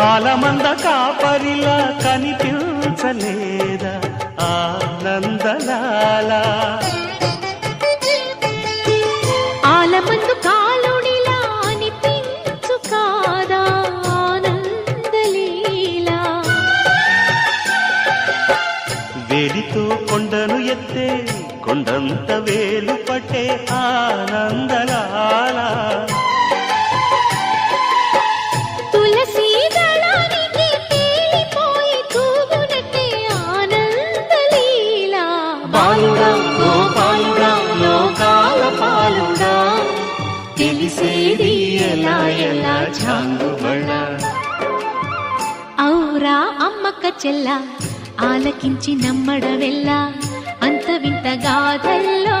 ఆలమంద కాపరిలా కనిపించలేదా ఆనందలాల. ఆలమందు కాలుడిలా అనిపించు కాదా ఆనందలీలా. వేలితో కొండను ఎత్తే కొండంత వేలు పట్టే ఆనందలాల బాలుడా గోపాలుడా లోకాల పాలుడా. తెలిసేది ఎలా ఎలా చాంగుబడా ఔరా అమ్మక్క చెల్ల ఆలకించి నమ్మడవెల్లా అంత వింత గాథల్లో